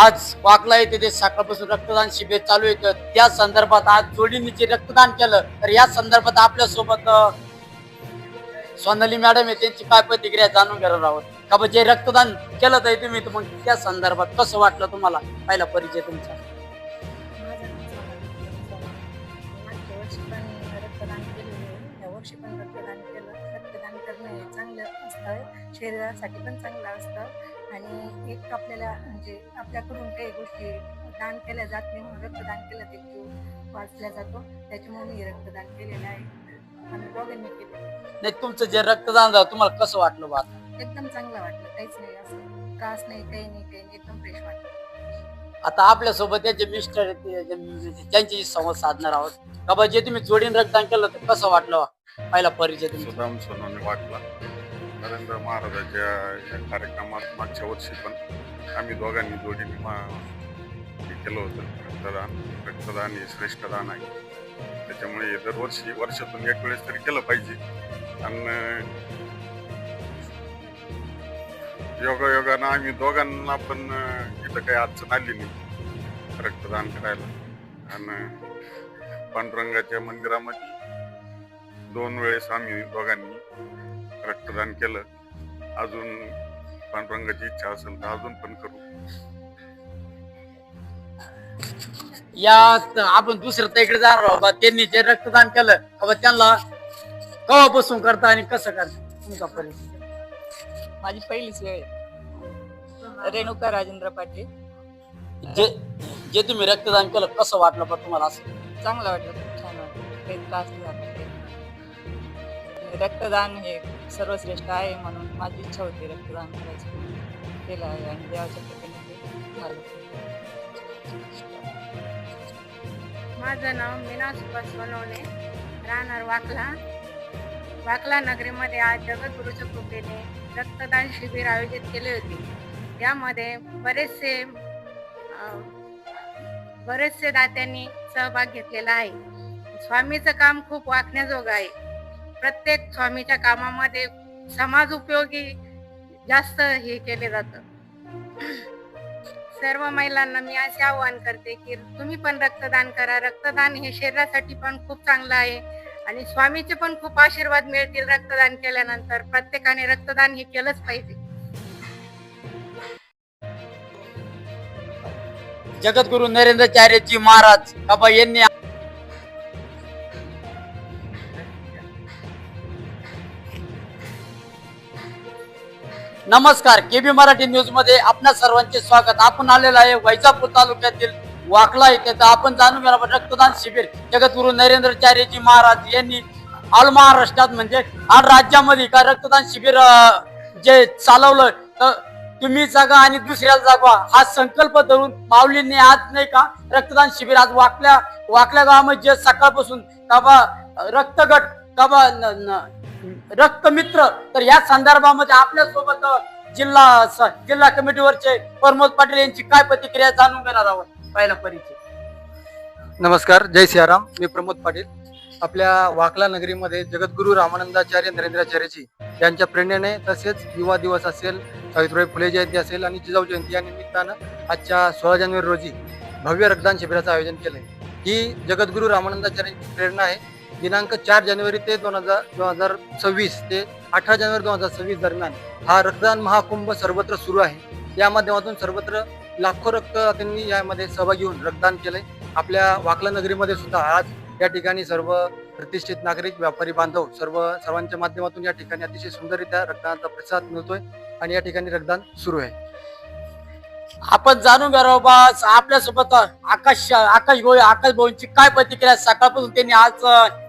आज वाकला येथे ते सकाळपासून रक्तदान शिबिर चालू येतं त्या संदर्भात आज जोडीने रक्तदान केलं तर या संदर्भात आपल्यासोबत सोनाली मॅडम आहे त्यांची काय प्रतिक्रिया जाणून घेणार आहोत. का बा जे रक्तदान केलं तर तुम्ही तर मग त्या संदर्भात कसं वाटलं तुम्हाला? पहिला परिचय तुमचा. शरीरासाठी पण चांगलं असतं. आणि एक आपल्याला म्हणजे आपल्याकडून काही गोष्टी दान केल्या जात नाही म्हणून रक्तदान केलं ते जीव वाचला जातो. त्याच्यामुळे मी रक्तदान केलेलं आहे. आम्ही दोघांनी केलं. नाही तुमचं जे रक्तदान झालं तुम्हाला कसं वाटलं बा एकदम चांगलं वाटलं. काहीच नाही असं त्रास नाही काही नाही काही नाही. एकदम फ्रेश वाटलं. आता आपल्यासोबत त्यांचे मिस्टर आहेत, ते- ते- त्यांच्याशी संवाद साधणार आहोत. का बा जे तुम्ही जोडीने रक्तदान केलं तर कसं वाटलं बा? पहिला परिचय तुमचा. सुदाम सोनवणे वाटला. नरेंद्र महाराजाच्या या कार्यक्रमात मागच्या वर्षी पण आम्ही दोघांनी जोडीने मा हे केलं होतं. रक्तदान रक्तदान हे श्रेष्ठ दान आहे. त्याच्यामुळे हे दरवर्षी वर्षातून एक वेळेस तरी केलं पाहिजे. आणि योगा योगानं आम्ही दोघांना पण इथं काही अडचण आली नाही रक्तदान करायला. आणि पांडुरंगाच्या मंदिरामध्ये दोन वेळेस आम्ही दोघांनी रक्तदान केलं. अजून पांडुरंगाची इच्छा असेल तर अजून पण करू. या आपण दुसऱ्या ताईकडे जाणार आहोत बा. त्यांनी जे रक्तदान केलं का बा त्यांना कवापासून करता आणि कसं करता? तुमचा परिचय. माझी पहिलीच वेळ आहे. रेणुका राजेंद्र पाटील. जे जे तुम्ही रक्तदान केलं कसं वाटलं बा तुम्हाला असं? चांगलं वाटलं खूप छान वाटलं. काही त्रास नाही झाला. रक्तदान हे सर्वश्रेष्ठ आहे म्हणून माझी इच्छा होती रक्तदान करायची. केलं आहे आणि देवाच्या कृपेने झालं. माझं नाव मीना सुभाष सोनवणे राहणार वाकला. वाकला नगरीमध्ये आज जगद्गुरूच्या कृपेने रक्तदान शिबिर आयोजित केले होते. त्यामध्ये बरेचसे बरेचसे दात्यांनी सहभाग घेतलेला आहे. स्वामीचं काम खूप वाकण्याजोगं आहे. प्रत्येक स्वामीच्या कामामध्ये समाज उपयोगी जास्त हे केले जातं. सर्व महिलांना मी असे आवाहन करते की तुम्ही पण रक्तदान करा. रक्तदान हे शरीरासाठी पण खूप चांगलं आहे आणि स्वामीचे पण खूप आशीर्वाद मिळतील रक्तदान केल्यानंतर. प्रत्येकाने रक्तदान हे केलंच पाहिजे. जगद्गुरु नरेंद्रचार्यजी महाराज बाबा यांनी नमस्कार केबी मराठी न्यूजमध्ये आपल्या सर्वांचे स्वागत. आपण आलेलो आहे वैजापूर तालुक्यातील वाकला येथे तर आपण जाणून घेणार रक्तदान शिबिर. जगद्गुरु नरेंद्रचार्यजी महाराज यांनी ऑल महाराष्ट्रात म्हणजे आठ राज्यामध्ये का रक्तदान शिबिर जे चालवलं तर तुम्ही जागा आणि दुसऱ्याला जागा. हा संकल्प धरून माऊलींनी आज नाही का रक्तदान शिबिर आज वाकल्या वाकल्या गावामध्ये जे सकाळपासून काबा रक्तगट का बा न- रक्तमित्र तर या संदर्भामध्ये आपल्यासोबत जिल्हा जिल्हा कमिटीवरचे प्रमोद पाटील यांची काय प्रतिक्रिया जाणून घेणार आहोत पहिला परिचय. नमस्कार जय सियाराम. मी प्रमोद पाटील. आपल्या वाकला नगरीमध्ये जगद्गुरू रामानंदाचार्य नरेंद्राचार्यजी यांच्या प्रेरणेने तसेच युवा दिवस असेल सावित्रीबाई फुले जयंती असेल आणि जिजाऊ जयंती या निमित्तानं आजच्या सोळा जानेवारी रोजी भव्य रक्तदान शिबिराचं आयोजन केलंय. ही जगद्गुरू रामानंदाचार्यांची प्रेरणा आहे. दिनांक चार जानेवारी ते दोन हजार दोन हजार सव्वीस ते अठरा जानेवारी दोन हजार सव्वीस दरम्यान हा रक्तदान महाकुंभ सर्वत्र सुरू आहे. या माध्यमातून सर्वत्र लाखो रक्त त्यांनी यामध्ये सहभागी होऊन रक्तदान केलंय. आपल्या वाकला नगरीमध्ये सुद्धा आज या ठिकाणी सर्व प्रतिष्ठित नागरिक व्यापारी बांधव सर्व सर्वांच्या माध्यमातून या ठिकाणी अतिशय सुंदररित्या रक्तदानाचा प्रसाद मिळतोय आणि या ठिकाणी रक्तदान सुरू आहे. आपण जाणून घ्या आपल्यासोबत आकाश आकाश गोळी आकाश भाऊंची काय प्रतिक्रिया सकाळपासून त्यांनी आज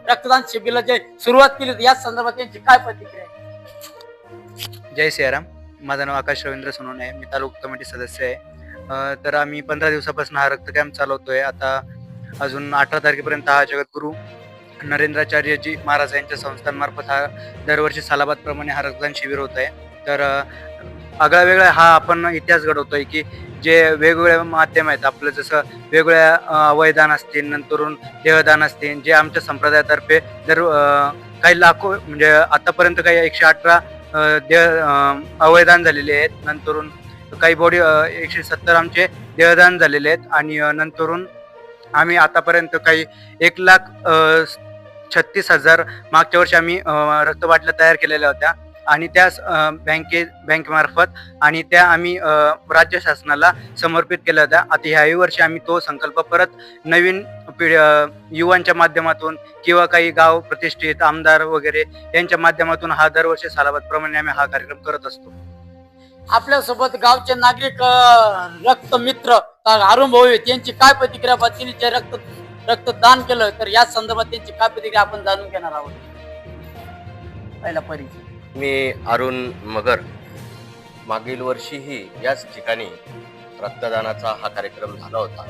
रक्तदान शिबिरला जे सुरुवात केली या संदर्भात त्यांची काय प्रतिक्रिया आहे? जय सियाराम. माझं नाव आकाश रवींद्र सोनवणे आहे. मी तालुका कमिटी सदस्य आहे. अ, तर आम्ही पंधरा दिवसापासून हा रक्त कॅम्प चालवतोय. आता अजून अठरा तारखेपर्यंत हा जगद्गुरू नरेंद्राचार्यजी महाराज यांच्या संस्थांमार्फत हा दरवर्षी सालाबादप्रमाणे हा रक्तदान शिबिर होत आहे. तर अ, आगळा वेगळा हा आपण इतिहास घडवतोय की जे वेगवेगळे माध्यम आहेत आपलं जसं वेगवेगळ्या अ, अवयदान असतील नंतरून देहदान असतील जे आमच्या संप्रदायातर्फे दर काही लाखो म्हणजे आतापर्यंत काही एकशे अठरा देह अवयदान झालेले आहेत नंतरून काही बॉडी एकशे सत्तर आमचे देहदान झालेले आहेत आणि नंतरून आम्ही आतापर्यंत काही एक लाख छत्तीस हजार मागच्या वर्षी आम्ही रक्तबाटल्या तयार केलेल्या होत्या. आणि त्या बँके बँकेमार्फत आणि त्या आम्ही राज्य शासनाला समर्पित केल्या होत्या. आता ह्याही वर्षी आम्ही तो संकल्प परत नवीन पिढी युवांच्या माध्यमातून किंवा काही गाव प्रतिष्ठित आमदार वगैरे यांच्या माध्यमातून हा दरवर्षी सालाबादप्रमाणे आम्ही हा कार्यक्रम करत असतो. आपल्यासोबत गावचे नागरिक रक्त मित्र अरुण भाऊ यांची त्यांची काय प्रतिक्रिया बा? जे रक्त रक्तदान केलं तर या संदर्भात त्यांची काय प्रतिक्रिया आपण जाणून घेणार आहोत? पहिला परिचय. मी अरुण मगर. मागील वर्षीही याच ठिकाणी रक्तदानाचा हा कार्यक्रम झाला होता.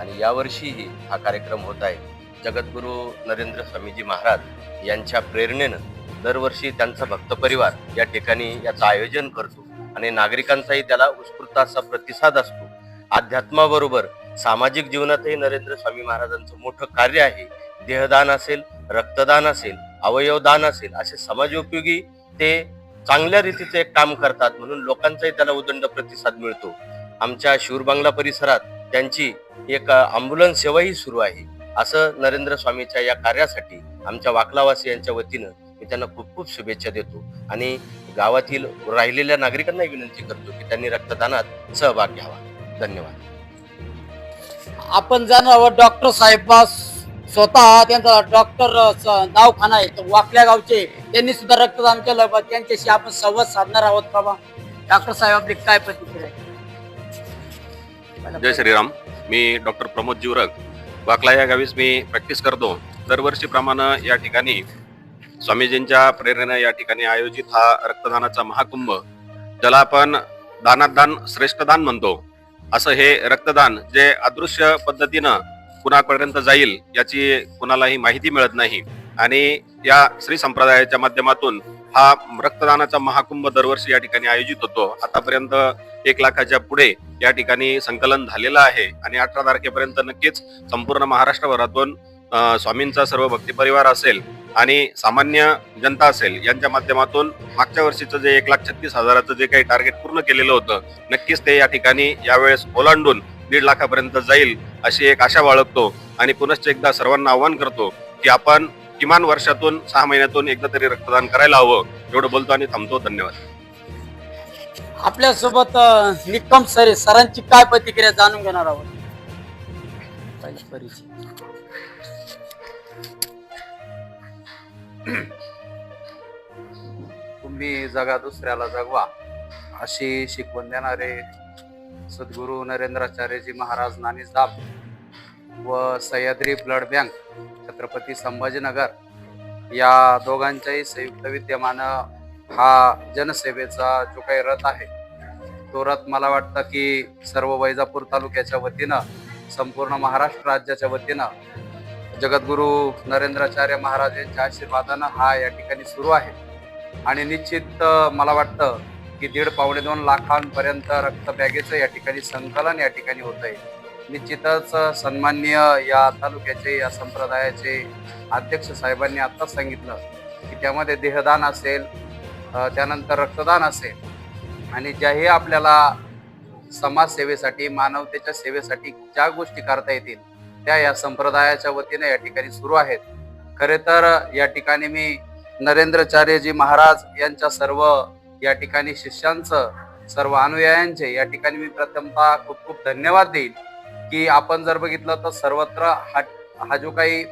आणि यावर्षीही हा कार्यक्रम होत आहे. जगद्गुरू नरेंद्र स्वामीजी महाराज यांच्या प्रेरणेनं दरवर्षी त्यांचा भक्त परिवार या ठिकाणी याचं आयोजन करतो. आणि नागरिकांचाही त्याला उत्स्फूर्त असा प्रतिसाद असतो. अध्यात्माबरोबर सामाजिक जीवनातही नरेंद्र स्वामी महाराजांचं मोठं कार्य आहे. देहदान असेल रक्तदान असेल अवयवदान असेल असे समाजोपयोगी ते चांगल्या रीतीचे एक काम करतात म्हणून लोकांचाही त्याला उदंड प्रतिसाद मिळतो. आमच्या शूरबांगला परिसरात त्यांची एक अँब्युलन्स सेवाही सुरू आहे. असं नरेंद्र स्वामीच्या या कार्यासाठी आमच्या वाकलावासियांच्या वतीनं मी त्यांना खूप खूप शुभेच्छा देतो आणि गावातील राहिलेल्या नागरिकांना विनंती करतो की त्यांनी रक्तदानात सहभाग घ्यावा. धन्यवाद. आपण जाणार आहोत डॉक्टर साहेबास स्वतः त्यांचा डॉक्टर दवाखाना आहे वाकल्या गावचे त्यांनी सुद्धा रक्तदान केलं. बा त्यांच्याशी आपण संवाद साधणार आहोत बाबा. डॉक्टर साहेब आपली काय प्रतिक्रिया जय श्रीराम. मी डॉक्टर प्रमोद जीवरक वाकला या गावीच मी प्रॅक्टिस करतो. दरवर्षीप्रमाणे या ठिकाणी स्वामीजींच्या प्रेरणेने या ठिकाणी आयोजित हा रक्तदानाचा महाकुंभ ज्याला आपण दानात दान श्रेष्ठ दान म्हणतो. असं हे रक्तदान जे अदृश्य पद्धतीनं कुणापर्यंत जाईल याची कुणालाही माहिती मिळत नाही. आणि या श्री संप्रदायाच्या माध्यमातून हा रक्तदानाचा महाकुंभ दरवर्षी या ठिकाणी आयोजित होतो. आतापर्यंत एक लाखाच्या पुढे या ठिकाणी संकलन झालेलं आहे आणि अठरा तारखेपर्यंत नक्कीच संपूर्ण महाराष्ट्रभरातून स्वामींचा सर्व भक्ती परिवार असेल आणि सामान्य जनता असेल यांच्या माध्यमातून मागच्या वर्षीचं जे एक लाख छत्तीस हजाराचं जे काही टार्गेट पूर्ण केलेलं होतं नक्कीच ते या ठिकाणी यावेळेस ओलांडून दीड लाखापर्यंत जाईल अशी एक आशा बाळगतो आणि पुनश्च एकदा सर्वांना आव्हान करतो की आपण किमान वर्षातून सहा महिन्यातून एकदा तरी रक्तदान करायला हवं. एवढं बोलतो आणि थांबतो. धन्यवाद. आपल्यासोबत निकम सर. सरांची काय प्रतिक्रिया जाणून घेणार आहोत? तुम्ही जगा दुसऱ्याला जगवा अशी शिकवण देणारे सद्गुरू नरेंद्राचार्यजी महाराज नानीसधाम व सह्याद्री ब्लड बँक छत्रपती संभाजीनगर या दोघांच्याही संयुक्त विद्यमानं हा जनसेवेचा जो काही रथ आहे तो रथ मला वाटतं की सर्व वैजापूर तालुक्याच्या वतीनं संपूर्ण महाराष्ट्र राज्याच्या वतीनं जगद्गुरू नरेंद्राचार्य महाराज यांच्या आशीर्वादानं हा या ठिकाणी सुरू आहे. आणि निश्चित मला वाटतं की दीड पावणे दोन लाखांपर्यंत रक्तबॅगेचं या ठिकाणी संकलन या ठिकाणी होत आहे निश्चितच सन्मान्य या तालुक्याचे या संप्रदायाचे अध्यक्ष साहेबांनी आत्ताच सांगितलं की त्यामध्ये देहदान असेल त्यानंतर रक्तदान असेल आणि ज्याही आपल्याला समाजसेवेसाठी मानवतेच्या सेवेसाठी ज्या गोष्टी करता येतील त्या या संप्रदायाच्या वतीने या ठिकाणी सुरू आहेत. खरे तर या ठिकाणी मी नरेंद्रचार्यजी महाराज यांच्या सर्व या ठिकाणी शिष्यांचं सर्व अनुयायांचे या ठिकाणी मी प्रथमतः खूप खूप धन्यवाद देईल की आपण जर बघितलं तर सर्वत्र हा हा जो काही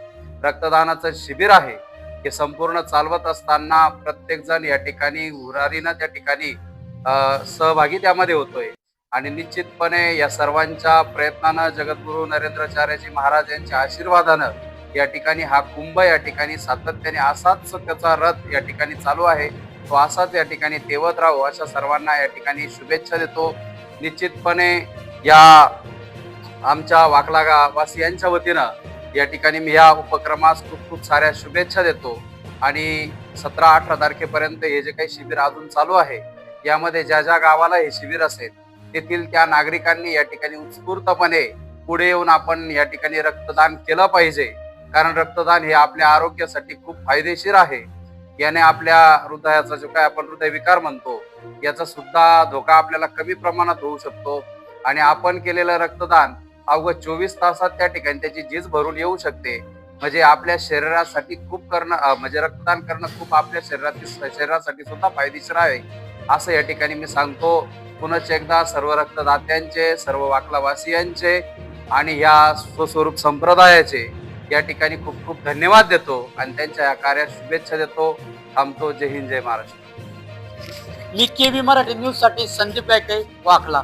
रक्तदानाचं शिबिर आहे हे संपूर्ण चालवत असताना प्रत्येक जण या ठिकाणी उरारीनं त्या ठिकाणी सहभागी त्यामध्ये होतोय. आणि निश्चितपणे या सर्वांच्या प्रयत्नानं जगद्गुरू नरेंद्राचार्यजी महाराज यांच्या आशीर्वादानं या ठिकाणी हा कुंभ या ठिकाणी सातत्याने असाच त्याचा रथ या ठिकाणी चालू आहे. तो असाच या ठिकाणी तेवत राहू अशा सर्वांना या ठिकाणी शुभेच्छा देतो. निश्चितपणे या आमच्या वाकलागा वासियांच्या वतीनं या ठिकाणी मी या उपक्रमास खूप खूप साऱ्या शुभेच्छा देतो. आणि सतरा अठरा तारखेपर्यंत हे जे काही शिबिर अजून चालू आहे यामध्ये ज्या ज्या गावाला हे शिबिर असेल तेथील त्या नागरिकांनी या ठिकाणी उत्स्फूर्तपणे पुढे येऊन आपण या ठिकाणी रक्तदान केलं पाहिजे. कारण रक्तदान हे आपल्या आरोग्यासाठी खूप फायदेशीर आहे. याने आपल्या हृदयाचा जो काय आपण हृदयविकार म्हणतो याचा सुद्धा धोका आपल्याला कमी प्रमाणात होऊ शकतो. आणि आपण केलेलं रक्तदान अवघ्या चोवीस तासात त्या ठिकाणी त्याची झीज भरून येऊ शकते. म्हणजे आपल्या शरीरासाठी खूप करणं म्हणजे रक्तदान करणं खूप आपल्या शरीरातील शरीरासाठी सुद्धा फायदेशीर आहे. असं या ठिकाणी मी सांगतो. पुनश्च एकदा सर्व रक्तदात्यांचे सर्व वाकलावासियांचे आणि ह्या स्वस्वरूप संप्रदायाचे या ठिकाणी खूप खूप धन्यवाद देतो आणि त्यांच्या या कार्यात शुभेच्छा देतो. थांबतो. जय हिंद जय महाराष्ट्र. मी के बी मराठी न्यूजसाठी संदीप गायके वाकला.